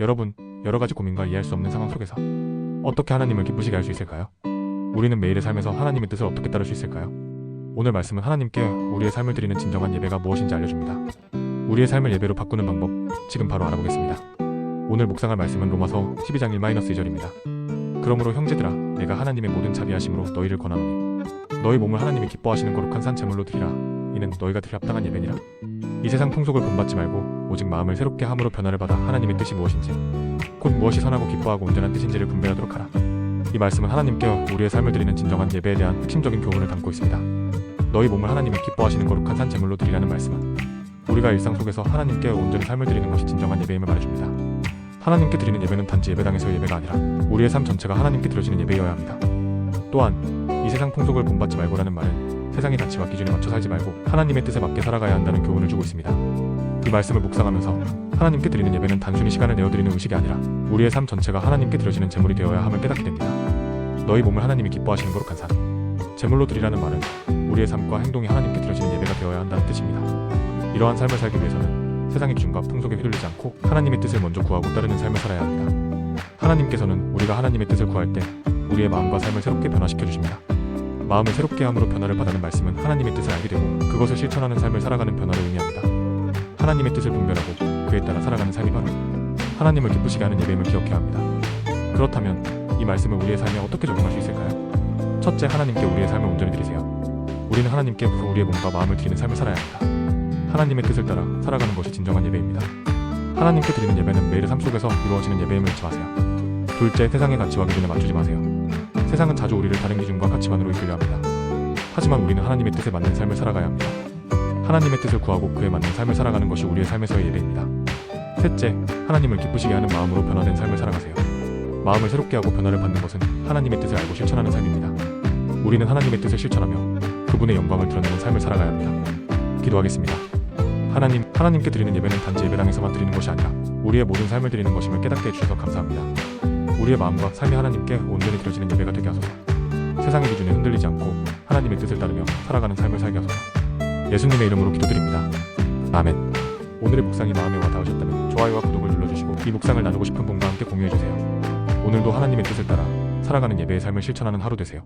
여러분, 여러 가지 고민과 이해할 수 없는 상황 속에서 어떻게 하나님을 기쁘시게 할 수 있을까요? 우리는 매일의 삶에서 하나님의 뜻을 어떻게 따를 수 있을까요? 오늘 말씀은 하나님께 우리의 삶을 드리는 진정한 예배가 무엇인지 알려줍니다. 우리의 삶을 예배로 바꾸는 방법, 지금 바로 알아보겠습니다. 오늘 묵상할 말씀은 로마서 12장 1-2절입니다. 그러므로 형제들아, 내가 하나님의 모든 자비하심으로 너희를 권하노니 너희 몸을 하나님이 기뻐하시는 거룩한 산 제물로 드리라. 이는 너희가 드릴 합당한 예배니라. 이 세상 풍속을 본받지 말고 오직 마음을 새롭게 함으로 변화를 받아 하나님의 뜻이 무엇인지 곧 무엇이 선하고 기뻐하고 온전한 뜻인지를 분별하도록 하라. 이 말씀은 하나님께 우리의 삶을 드리는 진정한 예배에 대한 핵심적인 교훈을 담고 있습니다. 너희 몸을 하나님이 기뻐하시는 거룩한 산 제물로 드리라는 말씀은 우리가 일상 속에서 하나님께 온전히 삶을 드리는 것이 진정한 예배임을 말해줍니다. 하나님께 드리는 예배는 단지 예배당에서의 예배가 아니라 우리의 삶 전체가 하나님께 드려지는 예배여야 합니다. 또한 이 세상 풍속을 본받지 말고라는 말은 세상의 가치와 기준에 맞춰 살지 말고 하나님의 뜻에 맞게 살아가야 한다는 교훈을 주고 있습니다. 이 말씀을 묵상하면서 하나님께 드리는 예배는 단순히 시간을 내어드리는 의식이 아니라 우리의 삶 전체가 하나님께 드려지는 제물이 되어야 함을 깨닫게 됩니다. 너희 몸을 하나님이 기뻐하시는 거룩한 산 제물로 드리라는 말은 우리의 삶과 행동이 하나님께 드려지는 예배가 되어야 한다는 뜻입니다. 이러한 삶을 살기 위해서는 세상의 기준과 풍속에 휘둘리지 않고 하나님의 뜻을 먼저 구하고 따르는 삶을 살아야 합니다. 하나님께서는 우리가 하나님의 뜻을 구할 때 우리의 마음과 삶을 새롭게 변화시켜 주십니다. 마음을 새롭게 함으로 변화를 받는 말씀은 하나님의 뜻을 알게 되고 그것을 실천하는 삶을 살아가는 변화를 의미합니다. 하나님의 뜻을 분별하고 그에 따라 살아가는 삶이 바로 하나님을 기쁘시게 하는 예배임을 기억해야 합니다. 그렇다면 이 말씀을 우리의 삶에 어떻게 적용할 수 있을까요? 첫째, 하나님께 우리의 삶을 온전히 드리세요. 우리는 하나님께 우리의 몸과 마음을 드리는 삶을 살아야 합니다. 하나님의 뜻을 따라 살아가는 것이 진정한 예배입니다. 하나님께 드리는 예배는 매일의 삶 속에서 이루어지는 예배임을 잊지 마세요. 둘째, 세상의 가치와 기준에 맞추지 마세요. 세상은 자주 우리를 다른 기준과 가치관으로 이끌려 합니다. 하지만 우리는 하나님의 뜻에 맞는 삶을 살아가야 합니다. 하나님의 뜻을 구하고 그에 맞는 삶을 살아가는 것이 우리의 삶에서의 예배입니다. 셋째, 하나님을 기쁘시게 하는 마음으로 변화된 삶을 살아가세요. 마음을 새롭게 하고 변화를 받는 것은 하나님의 뜻을 알고 실천하는 삶입니다. 우리는 하나님의 뜻을 실천하며 그분의 영광을 드러내는 삶을 살아가야 합니다. 기도하겠습니다. 하나님, 하나님께 드리는 예배는 단지 예배당에서만 드리는 것이 아니라 우리의 모든 삶을 드리는 것임을 깨닫게 해주셔서 감사합니다. 우리의 마음과 삶이 하나님께 온전히 드려지는 예배가 되게 하소서. 세상의 기준에 흔들리지 않고 하나님의 뜻을 따르며 살아가는 삶을 살게 하소서. 예수님의 이름으로 기도드립니다. 아멘. 오늘의 묵상이 마음에 와 닿으셨다면 좋아요와 구독을 눌러주시고 이 묵상을 나누고 싶은 분과 함께 공유해주세요. 오늘도 하나님의 뜻을 따라 살아가는 예배의 삶을 실천하는 하루 되세요.